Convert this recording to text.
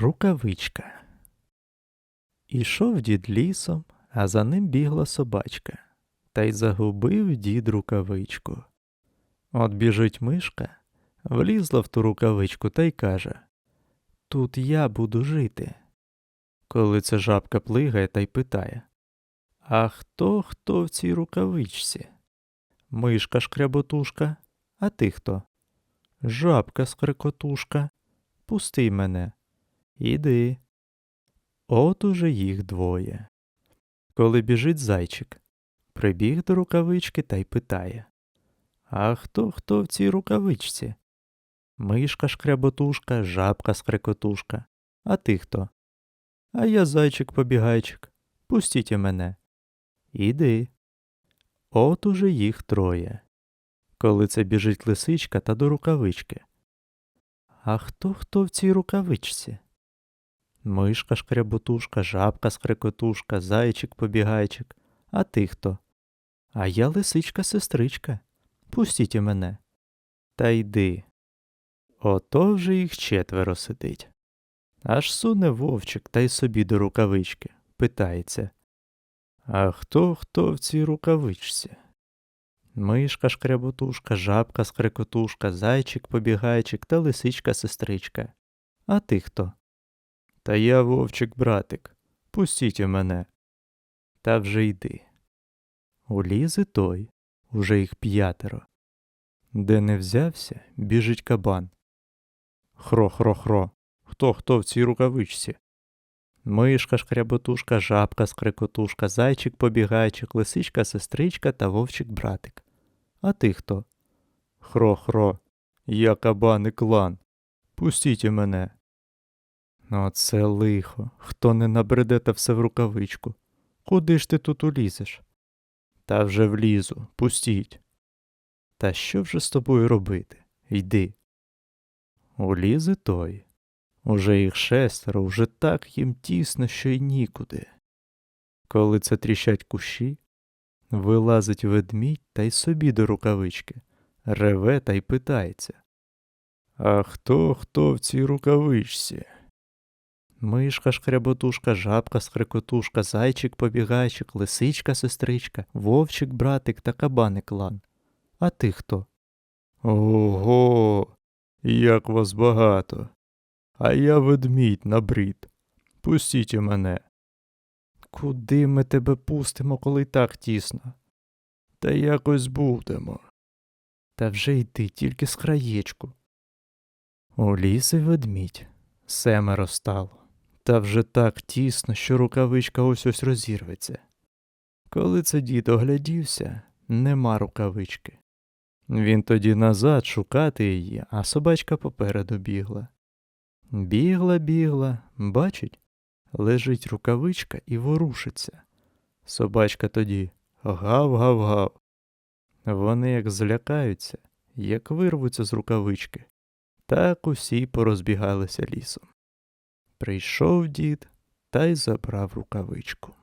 Рукавичка. Ішов дід лісом, а за ним бігла собачка, та й загубив дід рукавичку. От біжить мишка, влізла в ту рукавичку та й каже Тут я буду жити. Коли ця жабка плигає та й питає А хто хто в цій рукавичці? Мишка шкряботушка, а ти хто? Жабка скрикотушка. Пусти мене. Іди. От уже їх двоє. Коли біжить зайчик, прибіг до рукавички та й питає А хто хто в цій рукавичці? Мишка шкряботушка, жабка скрикотушка. А ти хто? А я зайчик побігайчик. Пустіть мене. Іди. От уже їх троє. Коли це біжить лисичка та до рукавички. А хто хто в цій рукавичці? Мишка шкряботушка, жабка скрикотушка, зайчик побігайчик. А ти хто? А я лисичка сестричка. Пустіть і мене. Та йди. Ото вже їх четверо сидить. Аж суне вовчик та й собі до рукавички. Питається. А хто хто в цій рукавичці? Мишка шкряботушка, жабка скрикотушка, зайчик побігайчик та лисичка сестричка. А ти хто? Та я вовчик братик. Пустіть мене. Та вже йди. Улізе той, уже їх п'ятеро. Де не взявся, біжить кабан. Хро-хро-хро. Хто хто в цій рукавичці? Мишка, шкряботушка, жабка, скрикотушка, зайчик побігайчик, лисичка, сестричка та вовчик братик. А ти хто? Хро-хро. Я кабан і клан. Пустіть і мене. Оце лихо. Хто не набреде та все в рукавичку. Куди ж ти тут улізеш? Та вже влізу, пустіть. Та що вже з тобою робити? Йди. Улізе той. Уже їх шестеро, уже так їм тісно, що й нікуди. Коли це тріщать кущі, вилазить ведмідь та й собі до рукавички, реве та й питається. А хто хто в цій рукавичці? Мишка, шкряботушка, жабка, скрикотушка, зайчик, побігайчик, лисичка, сестричка, вовчик, братик та кабаник лан. А ти хто? Ого, як вас багато. А я ведмідь набрід. Пустіть мене. Куди ми тебе пустимо, коли так тісно? Та якось будемо. Та вже йди тільки з краєчку. У лісі ведмідь, семеро стало. Та вже так тісно, що рукавичка ось ось розірветься. Коли це дід оглядівся, нема рукавички. Він тоді назад шукати її, а собачка попереду бігла. Бігла, бігла, бачить, лежить рукавичка і ворушиться. Собачка тоді гав-гав-гав. Вони як злякаються, як вирвуться з рукавички, так усі порозбігалися лісом. Прийшов дід та й забрав рукавичку.